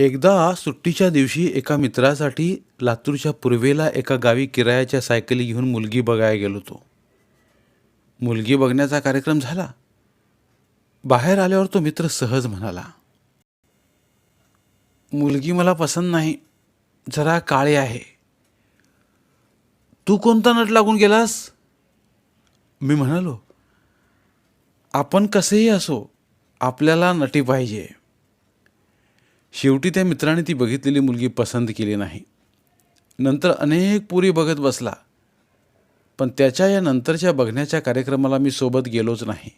एकदा सुट्टीच्या दिवशी एका मित्रासाठी लातूरच्या पूर्वेला एका गावी किरायाच्या सायकली घेऊन मुलगी बघायला गेलो होतो. मुलगी बघण्याचा कार्यक्रम झाला. बाहेर आल्यावर तो मित्र सहज म्हणाला मुलगी मला पसंत नाही जरा काळे आहे. तू कोणता नट लागून गेलास? मी म्हणालो आपण कसेही असो आपल्याला नटी पाहिजे. शेवटी त्या मित्राने ती बघितलेली मुलगी पसंत केली नाही. नंतर अनेक पुरी बघत बसला. पण त्याच्या या नंतरच्या बघण्याच्या कार्यक्रमाला मी सोबत गेलोच नाही.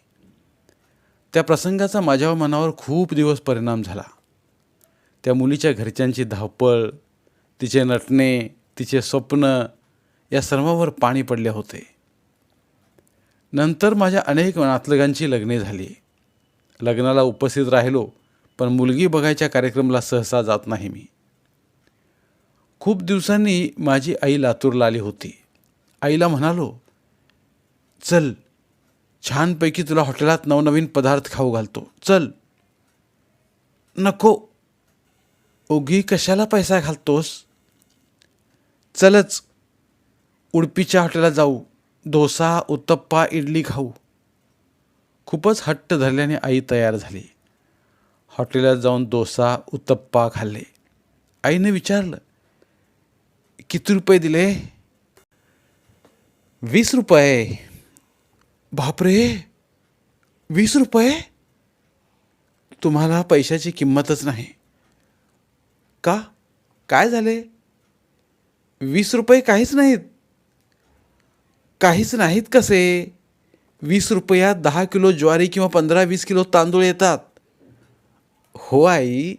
त्या प्रसंगाचा माझ्या मनावर खूप दिवस परिणाम झाला. त्या मुलीच्या घरच्यांची धावपळ तिचे नटणे तिचे स्वप्न या सर्वावर पाणी पडले होते. नंतर माझ्या अनेक नातलगांची लग्ने झाली. लग्नाला उपस्थित राहिलो. पण मुलगी बघायच्या कार्यक्रमाला सहसा जात नाही मी. खूप दिवसांनी माझी आई लातूरला आली होती. आईला म्हणालो चल छानपैकी तुला हॉटेलात नवनवीन पदार्थ खाऊ घालतो. चल. नको. ओगी कशाला पैसा घालतोस? चलच. उडपीच्या हॉटेलात जाऊ. डोसा उत्तप्पा इडली खाऊ. खूपच हट्ट धरल्याने आई तयार झाली. हॉटेलात जाऊन डोसा उत्तप्पा खाल्ले. आईने विचारलं किती रुपये दिले? वीस रुपये. बापरे! वीस रुपये? तुम्हाला पैशाची किंमतच नाही. का? काय झाले? वीस रुपये काहीच नाहीत. काहीच नाहीत कसे? वीस रुपयात दहा किलो ज्वारी किंवा पंधरा वीस किलो तांदूळ येतात. हो आई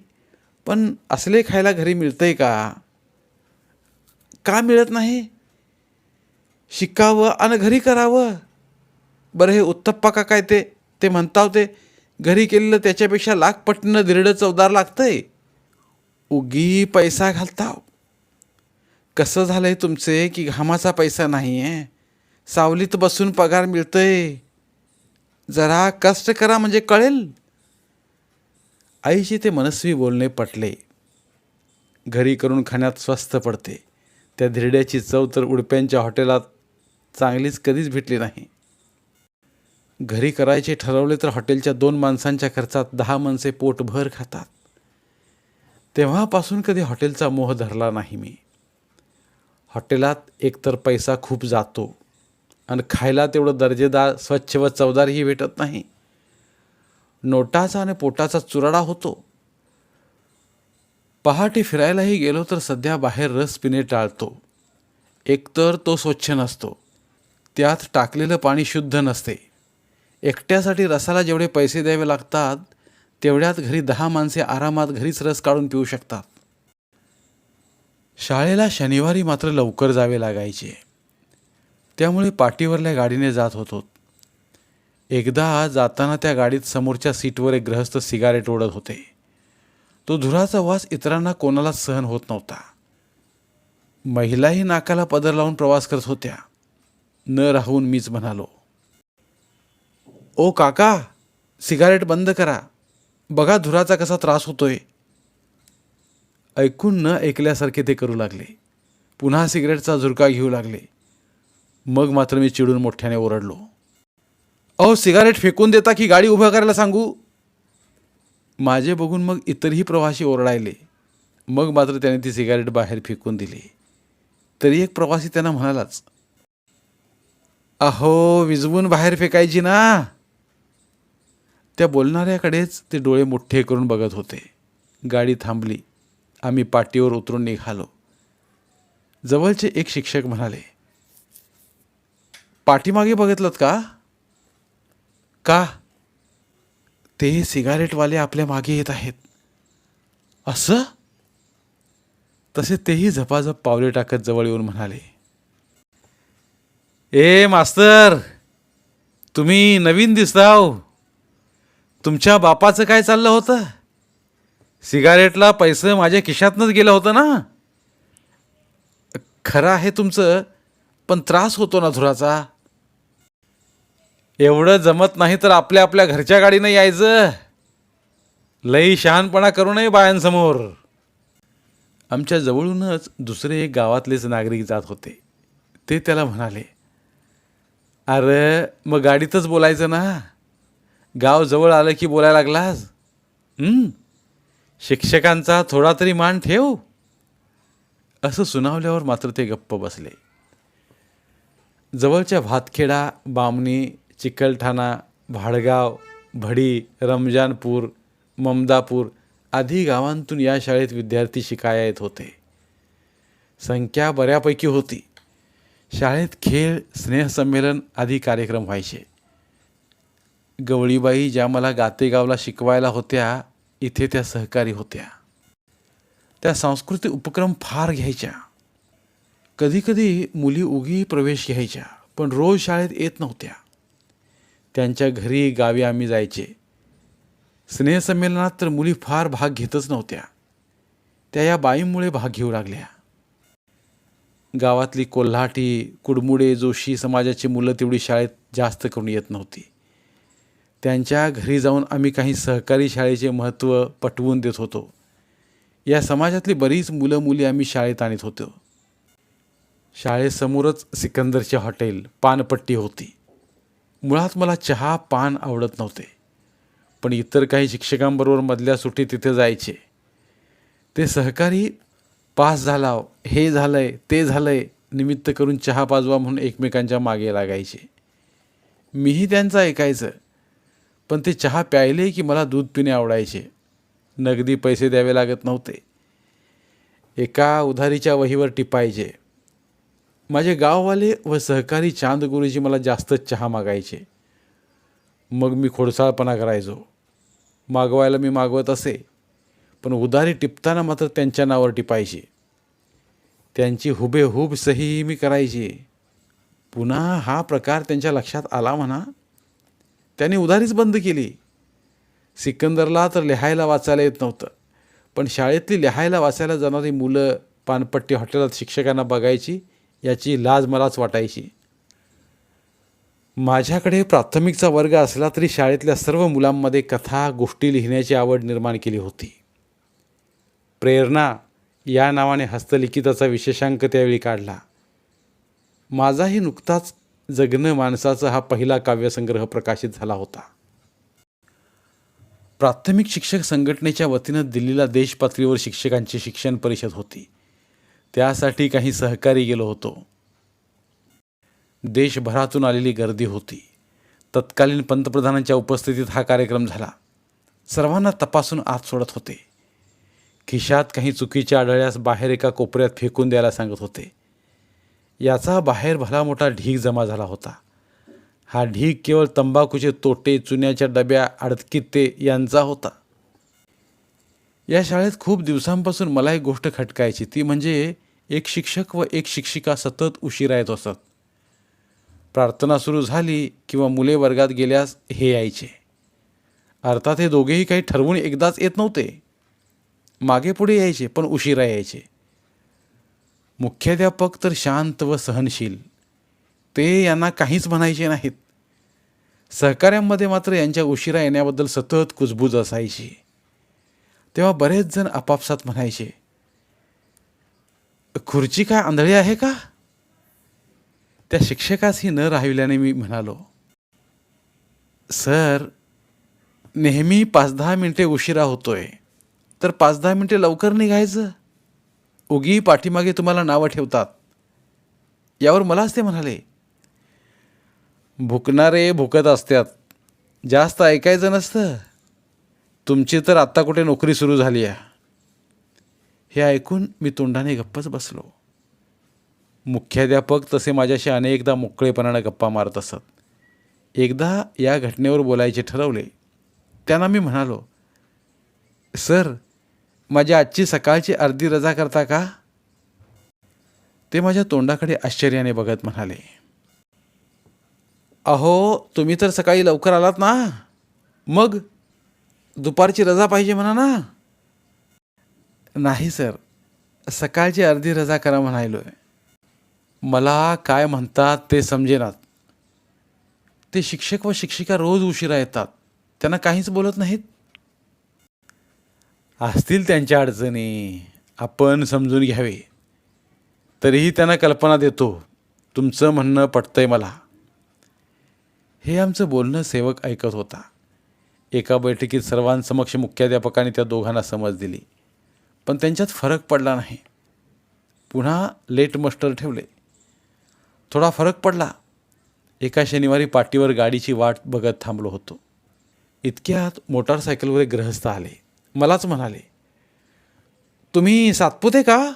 पण असले खायला घरी मिळतंय का? का मिळत नाही? शिकावं आणि घरी करावं. बरं हे उत्तप्पा का काय ते? ते म्हणताव ते घरी केलेलं त्याच्यापेक्षा लाख पटणं धिरडं चवदार लागतंय. उगी पैसा घालताव. कसं झालं आहे तुमचे की घामाचा पैसा नाही आहे सावलीत बसून पगार मिळतंय. जरा कष्ट करा म्हणजे कळेल. आईशी ते मनस्वी बोलणे पटले. घरी करून खाण्यात स्वस्त पडते. त्या धिरड्याची चव तर उडप्यांच्या हॉटेलात चांगलीच कधीच भेटली नाही. घरी करायचे ठरवले तर हॉटेलच्या दोन माणसांच्या खर्चात दहा माणसे पोटभर खातात. तेव्हापासून कधी हॉटेलचा मोह धरला नाही मी. हॉटेलात एकतर पैसा खूप जातो. आणि खायला तेवढं दर्जेदार स्वच्छ व चवदारही भेटत नाही. नोटाचा आणि पोटाचा चुराडा होतो. पहाटे फिरायलाही गेलो तर सध्या बाहेर रस पिणे टाळतो. एकतर तो स्वच्छ नसतो. त्यात टाकलेलं पाणी शुद्ध नसते. एकट्यासाठी रसाला जेवढे पैसे द्यावे लागतात तेवढ्यात घरी दहा माणसे आरामात घरीच रस काढून पिऊ शकतात. शाळेला शनिवारी मात्र लवकर जावे लागायचे. त्यामुळे पाठीवरल्या गाडीने जात होतो. एकदा जाताना त्या गाडीत समोरच्या सीटवर एक ग्रहस्थ सिगारेट ओढत होते. तो धुराचा वास इतरांना कोणालाच सहन होत नव्हता. महिलाही नाकाला पदर लावून प्रवास करत होत्या. न राहून मीच म्हणालो ओ काका सिगारेट बंद करा. बघा धुराचा कसा त्रास होतोय. ऐकून न ऐकल्यासारखे ते करू लागले. पुन्हा सिगरेटचा झुरका घेऊ लागले. मग मात्र मी चिडून मोठ्याने ओरडलो अहो सिगारेट फेकून देता की गाडी उभं करायला सांगू? माझे बघून मग इतरही प्रवासी ओरडायले. मग मात्र त्याने ती सिगारेट बाहेर फेकून दिली. तरी एक प्रवासी त्यांना म्हणालाच अहो विजवून बाहेर फेकायची ना. त्या बोलणाऱ्याकडेच ते डोळे मोठे करून बघत होते. गाडी थांबली. आम्ही पाटीवर उतरून निघालो. जवळचे एक शिक्षक म्हणाले पाठीमागे बघितलं का? का ते सिगारेटवाले आपल्या मागे येत आहेत? असं? तसे तेही झपाझप पावले टाकत जवळ येऊन म्हणाले ए मास्तर तुम्ही नवीन दिसताव. तुमच्या बापाचं काय चाललं होतं? सिगारेटला पैसे माझ्या खिशातनंच गेलं होतं ना? खरं आहे तुमचं पण त्रास होतो ना धुराचा. एवढं जमत नाही तर आपल्या आपल्या घरच्या गाडीनं यायचं. लई शहाणपणा करू नये बायांसमोर. आमच्या जवळूनच दुसरे एक गावातलेच नागरिक जात होते. ते त्याला म्हणाले अरे मग गाडीतच बोलायचं ना? गाव जवळ आलं की बोलायला लागलास? शिक्षकांचा थोडा तरी मान ठेव. असं सुनावल्यावर मात्र ते गप्प बसले. जवळच्या भातखेडा बामणी चिकलठाणा भाडगाव भडी रमजानपूर ममदापूर आदी गावांतून या शाळेत विद्यार्थी शिकाया येत होते. संख्या बऱ्यापैकी होती. शाळेत खेळ स्नेहसंमेलन आदी कार्यक्रम व्हायचे. गवळीबाई ज्या मला गातेगावला शिकवायला होत्या इथे त्या सहकारी होत्या. त्या सांस्कृतिक उपक्रम फार घ्यायच्या. कधीकधी मुली उगी प्रवेश घ्यायच्या पण रोज शाळेत येत नव्हत्या. त्यांच्या घरी गावी आम्ही जायचे. स्नेहसंमेलनात तर मुली फार भाग घेतच नव्हत्या. त्या या बाईंमुळे भाग घेऊ लागल्या. गावातली कोल्हाटी कुडमुडे जोशी समाजाची मुलं तेवढी शाळेत जास्त करून येत नव्हती. त्यांच्या घरी जाऊन आम्ही काही सहकारी शाळेचे महत्त्व पटवून देत होतो. या समाजातली बरीच मुलं मुली आम्ही शाळेत आणत होतो. शाळेसमोरच सिकंदरचे हॉटेल पानपट्टी होती. मुळात मला चहा पान आवडत नव्हते. पण इतर काही शिक्षकांबरोबर मधल्या सुट्टी तिथे जायचे. ते सहकारी पास झाला हे झालं आहे ते झालं आहे निमित्त करून चहा पाजवा म्हणून एकमेकांच्या मागे लागायचे. मीही त्यांचं ऐकायचं. पण ते चहा प्यायले की मला दूध पिणे आवडायचे. नगदी पैसे द्यावे लागत नव्हते. एका उधारीच्या वहीवर टिपायचे. माझे गाववाले व सहकारी चांद गुरुजी मला जास्तच चहा मागायचे. मग मी खोडसाळपणा करायचो. मागवायला मी मागवत असे पण उधारी टिपताना मात्र त्यांच्या नावावर टिपायची. त्यांची हुबेहूब सहीही मी करायची. पुन्हा हा प्रकार त्यांच्या लक्षात आला म्हणा. त्यांनी उधारीच बंद केली. सिकंदरला तर लिहायला वाचायला येत नव्हतं पण शाळेतली लिहायला वाचायला जाणारी मुलं पानपट्टी हॉटेलात शिक्षकांना बघायची याची लाज मलाच वाटायची. माझ्याकडे प्राथमिकचा वर्ग असला तरी शाळेतल्या सर्व मुलांमध्ये कथा गोष्टी लिहिण्याची आवड निर्माण केली होती. प्रेरणा या नावाने हस्तलिखिताचा विशेषांक त्यावेळी काढला. माझाही नुकताच जगणं माणसाचा हा पहिला काव्यसंग्रह प्रकाशित झाला होता. प्राथमिक शिक्षक संघटनेच्या वतीनं दिल्लीला देशपातळीवर शिक्षकांची शिक्षण परिषद होती. त्यासाठी काही सहकारी गेलो होतो. देशभरातून आलेली गर्दी होती. तत्कालीन पंतप्रधानांच्या उपस्थितीत हा कार्यक्रम झाला. सर्वांना तपासून आत सोडत होते. खिशात काही चुकीच्या आढळल्यास बाहेर एका कोपऱ्यात फेकून द्यायला सांगत होते. याचा बाहेर भला मोठा ढीग जमा झाला होता. हा ढीग केवळ तंबाखूचे तोटे चुन्याच्या डब्या अडकित्ते यांचा होता. या शाळेत खूप दिवसांपासून मला एक गोष्ट खटकायची. ती म्हणजे एक शिक्षक व एक शिक्षिका सतत उशिरा येत असत. प्रार्थना सुरू झाली किंवा मुले वर्गात गेल्यास हे यायचे. अर्थात हे दोघेही काही ठरवून एकदाच येत नव्हते. मागे पुढे यायचे पण उशिरा यायचे. मुख्याध्यापक तर शांत व सहनशील. ते यांना काहीच म्हणायचे नाहीत. सहकाऱ्यांमध्ये मात्र यांच्या उशिरा येण्याबद्दल सतत कुजबूज असायची. तेव्हा बरेच जण आपापसात म्हणायचे खुर्ची काय आंधळी आहे का? त्या शिक्षकासही न राहिल्याने मी म्हणालो सर नेहमी पाच दहा मिनटे उशिरा होतोय तर पाच दहा मिनटे लवकर निघायचं? उगी पाठीमागे तुम्हाला नावं ठेवतात. यावर मलाच ते म्हणाले भुकणारे भुकत असतात जास्त ऐकायचं नसतं. तुमची तर आत्ता कुठे नोकरी सुरू झाली आहे. हे ऐकून मी तोंडाने गप्पच बसलो. मुख्याध्यापक तसे माझ्याशी अनेकदा मोकळेपणानं गप्पा मारत असत. एकदा या घटनेवर बोलायचे ठरवले. त्यांना मी म्हणालो सर माझी आजची सकाळची अर्धी रजा करता का? ते माझ्या तोंडाकडे आश्चर्याने बघत म्हणाले अहो तुम्ही तर सकाळी लवकर आलात ना. मग दुपारची रजा पाहिजे म्हणा ना. नाही सर. सकाळची अर्धी रजा करा म्हणायलो आहे मला काय म्हणतात ते समजेनात. ते शिक्षक व शिक्षिका रोज उशिरा येतात. त्यांना काहीच बोलत नाहीत. असतील त्यांच्या अडचणी आपण समजून घ्यावे. तरीही त्यांना कल्पना देतो तुमचं म्हणणं पटतंय मला. हे आमचं बोलणं सेवक ऐकत होता. एका बैठकीत सर्वांसमक्ष मुख्याध्यापकाने त्या दोघांना समज दिली. पण त्यांच्यात फरक पडला नाही. पुन्हा लेट मस्टर ठेवले. थोडा फरक पडला. एका शनिवारी पाठीवर गाडीची वाट बघत थांबलो होतो. इतक्यात मोटारसायकलवर एक ग्रहस्थ आले. मलाच म्हणाले तुम्ही सातपुते का?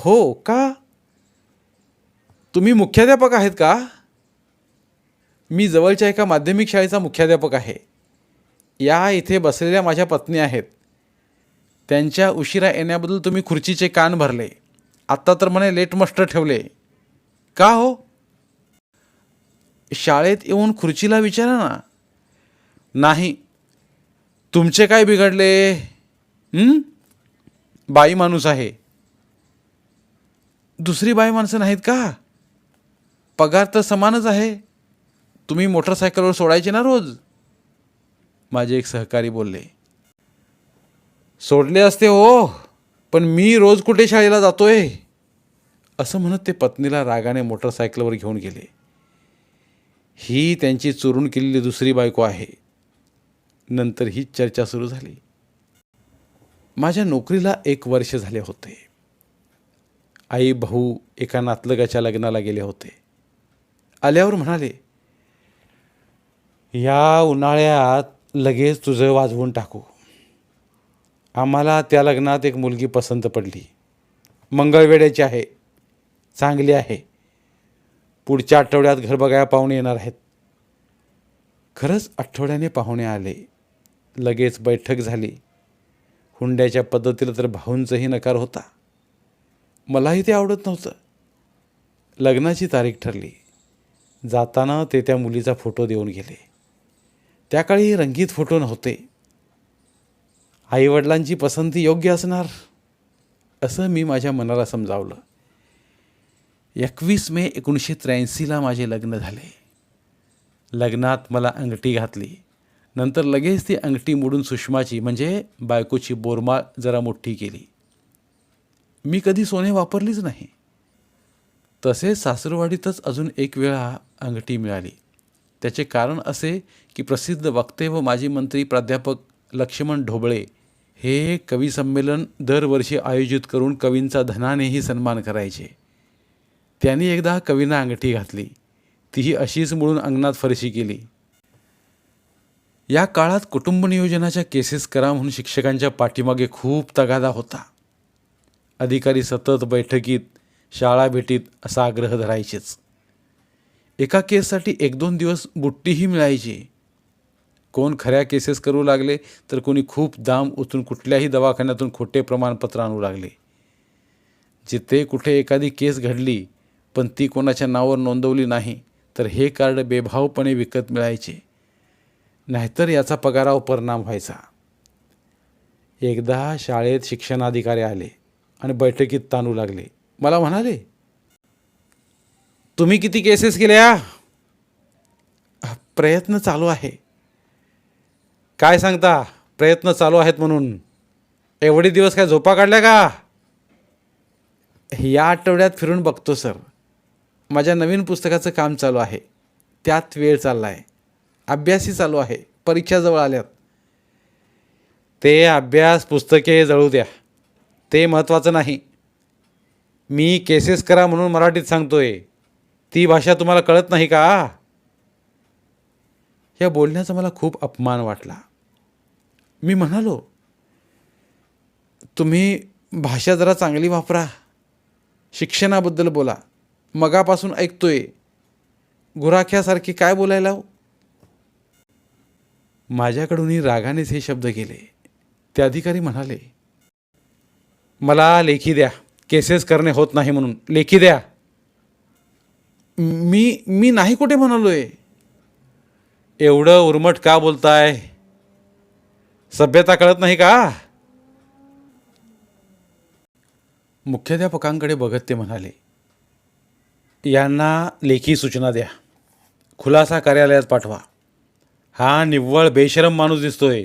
हो का? तुम्ही मुख्याध्यापक आहेत का? मी जवळच्या एका माध्यमिक शाळेचा मुख्याध्यापक आहे. या इथे बसलेल्या माझ्या पत्नी आहेत. त्यांच्या उशिरा येण्याबद्दल तुम्ही खुर्चीचे कान भरले. आत्ता तर म्हणे लेट मस्टर ठेवले. का हो? शाळेत येऊन खुर्चीला विचारा ना. नाही. तुमचे काय बिघडले? बाई माणूस आहे. दुसरी बाई माणसं नाहीत का? पगार तर समानच आहे. तुम्ही मोटरसायकलवर सोडायचे ना रोज? माझे एक सहकारी बोलले. सोडले असते हो पण मी रोज कुठे शाळेला जातोय? असं म्हणत ते पत्नीला रागाने मोटरसायकलवर घेऊन गेले. ही त्यांची चोरून केलेली दुसरी बायको आहे. नंतर ही चर्चा सुरू झाली. माझ्या नोकरीला एक वर्ष झाले होते. आई भाऊ एका नातलगाच्या लग्नाला गेले होते. आल्यावर म्हणाले या उन्हाळ्यात लगेच तुझं वाजवून टाकू. आम्हाला त्या लग्नात एक मुलगी पसंत पडली. मंगळवेड्याची आहे. चांगली आहे. पुढच्या आठवड्यात घर बघायला पाहुणे येणार आहेत. खरंच आठवड्याने पाहुणे आले. लगेच बैठक झाली. हुंड्याच्या पद्धतीला तर भाऊंचाही नकार होता. मलाही ते आवडत नव्हतं. लग्नाची तारीख ठरली. जाताना ते त्या मुलीचा फोटो देऊन गेले. त्या काळी रंगीत फोटो नव्हते. आईवडिलांची पसंती योग्य असणार? असं मी माझ्या मनाला समजावलं. एकवीस मे एकोणीसशे त्र्याऐंशीला माझे लग्न झाले. लग्नात मला अंगठी घातली. नंतर लगेच ती अंगठी मोडून सुषमाची म्हणजे बायकोची बोरमाळ जरा मोठी केली. मी कधी सोने वापरलीच नाही. तसेच सासरवाडीतच अजून एक वेळा अंगठी मिळाली. त्याचे कारण असे की प्रसिद्ध वक्ते व माजी मंत्री प्राध्यापक लक्ष्मण ढोबळे हे कवी संमेलन दरवर्षी आयोजित करून कवींचा धनानेही सन्मान करायचे. त्यांनी एकदा कवींना अंगठी घातली. तीही अशीच मिळून अंगणात फरशी केली. या काळात कुटुंब नियोजनाच्या केसेस करा म्हणून शिक्षकांच्या पाठीमागे खूप तगादा होता. अधिकारी सतत बैठकीत शाळा भेटीत असा आग्रह धरायचेच. एका केससाठी एक दोन दिवस बुट्टीही मिळायची. कोण खऱ्या केसेस करू लागले तर कोणी खूप दाम उतरून कुठल्याही दवाखान्यातून खोटे प्रमाणपत्र आणू लागले. जिथे कुठे एखादी केस घडली पण ती कोणाच्या नावावर नोंदवली नाही तर हे कार्ड बेभावपणे विकत मिळायचे. नाहीतर याचा पगारावर परिणाम व्हायचा. एकदा शाळेत शिक्षणाधिकारी आले आणि बैठकीत ताणू लागले. मला म्हणाले तुम्ही किती केसेस केल्या? प्रयत्न चालू आहे. काय सांगता? प्रयत्न चालू आहेत म्हणून. एवढे दिवस काय झोपा काढल्या का? या आठवड्यात फिरून बघतो सर. माझ्या नवीन पुस्तकाचं काम चालू आहे. त्यात वेळ चालला आहे अभ्यासही चालू आहे. परीक्षा जवळ आल्यात. ते अभ्यास पुस्तके जळू द्या. ते महत्त्वाचं नाही. मी केसेस करा म्हणून मराठीत सांगतोय. ती भाषा तुम्हाला कळत नाही का? या बोलण्याचा मला खूप अपमान वाटला. मी म्हणालो तुम्ही भाषा जरा चांगली वापरा. शिक्षणाबद्दल बोला. मगापासून ऐकतोय. गुराख्यासारखी काय बोलायला हो? माझ्याकडूनही रागानेच हे शब्द गेले. ते अधिकारी म्हणाले मला लेखी द्या. केसेस करणे होत नाही म्हणून. लेखी द्या. मी मी नाही कुठे म्हणालोय. एवढं उर्मट का बोलताय? सभ्यता कळत नाही का? मुख्याध्यापकांकडे बघत ते म्हणाले यांना लेखी सूचना द्या. खुलासा कार्यालयात पाठवा. हा निव्वळ बेशरम माणूस दिसतोय.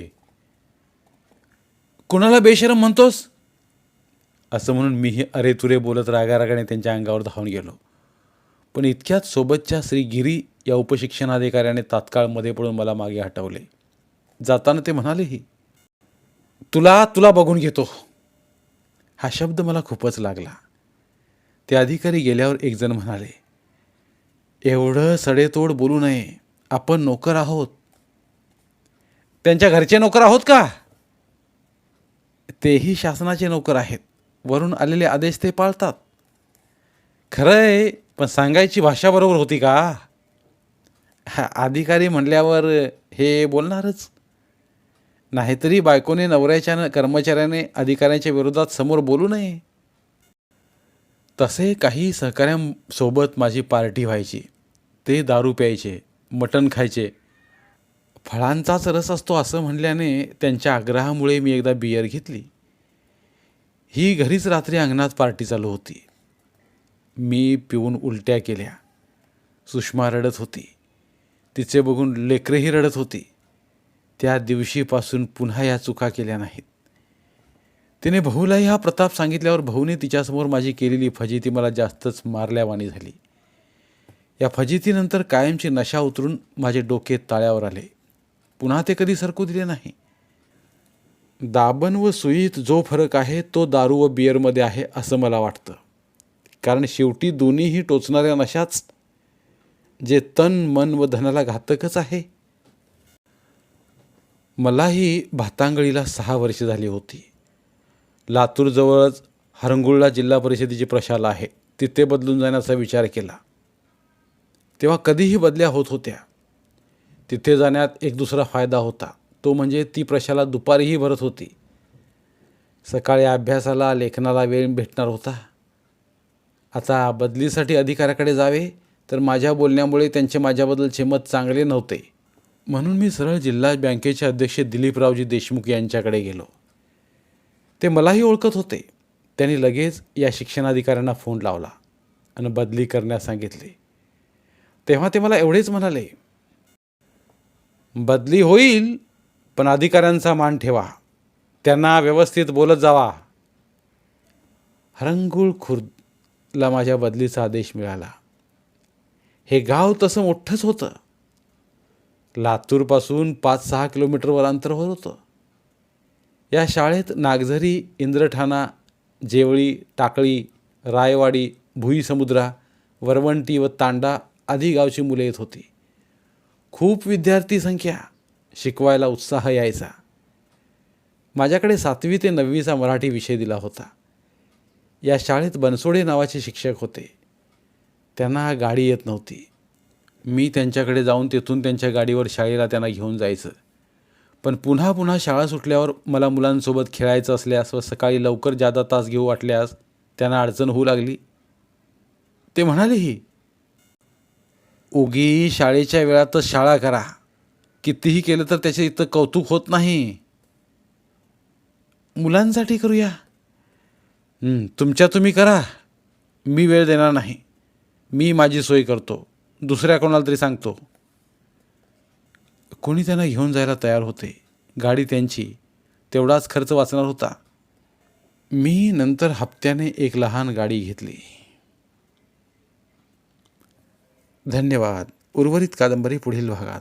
कुणाला बेशरम म्हणतोस? असं म्हणून मीही अरे तुरे बोलत रागारागाने त्यांच्या अंगावर धावून गेलो. पण इतक्यात सोबतच्या श्री गिरी या उपशिक्षणाधिकाऱ्याने तात्काळमध्ये पडून मला मागे हटवले. जाताना ते म्हणालेही तुला तुला बघून घेतो. हा शब्द मला खूपच लागला. ते अधिकारी गेल्यावर एक जण म्हणाले एवढं सडेतोड बोलू नये. आपण नोकर आहोत. त्यांच्या घरचे नोकर आहोत का? तेही शासनाचे नोकर आहेत. वरून आलेले आदेश ते पाळतात. खरं आहे पण सांगायची भाषा बरोबर होती का? हा अधिकारी म्हणल्यावर हे बोलणारच. नाहीतरी बायकोने नवऱ्याच्या कर्मचाऱ्याने अधिकाऱ्यांच्या विरोधात समोर बोलू नये. तसे काही सहकाऱ्यांसोबत माझी पार्टी व्हायची. ते दारू प्यायचे मटण खायचे. फळांचाच रस असतो असं म्हणल्याने त्यांच्या आग्रहामुळे मी एकदा बियर घेतली. ही घरीच रात्री अंगणात पार्टी चालू होती. मी पिऊन उलट्या केल्या. सुषमा रडत होती. तिचे बघून लेकरंही रडत होती. त्या दिवशीपासून पुन्हा या चुका केल्या नाहीत. तिने भाऊलाही हा प्रताप सांगितल्यावर भाऊने तिच्यासमोर माझी केलेली फजिती मला जास्तच मारल्यावानी झाली. या फजितीनंतर कायमची नशा उतरून माझे डोके ताळ्यावर आले. पुन्हा ते कधी सरकू दिले नाही. दाबण व सुईत जो फरक आहे तो दारू व बिअरमध्ये आहे असं मला वाटतं. कारण शेवटी दोन्हीही टोचणाऱ्या नशाच जे तन मन व धनाला घातकच आहे मलाही भातांगळीला सहा वर्ष झाली होती. लातूरजवळच हरंगुळला जिल्हा परिषदेची प्रशाला आहे. तिथे बदलून जाण्याचा विचार केला. तेव्हा कधीही बदल्या होत होत्या. तिथे जाण्यात एक दुसरा फायदा होता. तो म्हणजे ती प्रशाला दुपारीही भरत होती. सकाळी अभ्यासाला लेखनाला वेळ भेटणार होता. आता बदलीसाठी अधिकाऱ्याकडे जावे तर माझ्या बोलण्यामुळे त्यांचे माझ्याबद्दलचे मत चांगले नव्हते. म्हणून मी सरळ जिल्हा बँकेचे अध्यक्ष दिलीपरावजी देशमुख यांच्याकडे गेलो. ते मलाही ओळखत होते. त्यांनी लगेच या शिक्षणाधिकाऱ्यांना फोन लावला आणि बदली करण्यास सांगितले. तेव्हा ते मला एवढेच म्हणाले बदली होईल पण अधिकाऱ्यांचा मान ठेवा. त्यांना व्यवस्थित बोलत जावा. हरंगुळ खुर्दला माझ्या बदलीचा आदेश मिळाला. हे गाव तसं मोठंच होतं. लातूरपासून पाच सहा किलोमीटरवर अंतरावर होतं. या शाळेत नागझरी इंद्रठाणा जेवळी टाकळी रायवाडी भुईसमुद्रा वरवंटी व तांडा आदी गावची मुले येत होती. खूप विद्यार्थी संख्या. शिकवायला उत्साह यायचा. माझ्याकडे सातवी ते नववीचा मराठी विषय दिला होता. या शाळेत बनसोडे नावाचे शिक्षक होते. त्यांना गाडी येत नव्हती. मी त्यांच्याकडे जाऊन तेथून त्यांच्या गाडीवर शाळेला त्यांना घेऊन जायचं. पण पुन्हा पुन्हा शाळा सुटल्यावर मला मुलांसोबत खेळायचं असल्यास व सकाळी लवकर जादा तास घेऊ वाटल्यास त्यांना अडचण होऊ लागली. ते म्हणालेही उगी शाळेच्या वेळातच शाळा करा. कितीही केलं तर त्याचे इथं कौतुक होत नाही. मुलांसाठी करूया. तुमच्या तुम्ही करा. मी वेळ देणार नाही. मी माझी सोय करतो. दुसऱ्या कोणाला तरी सांगतो. कोणी त्यांना घेऊन जायला तयार होते गाडी त्यांची तेवढाच खर्च वाचणार होता. मी नंतर हप्त्याने एक लहान गाडी घेतली. धन्यवाद. उर्वरित कादंबरी पुढील भागात.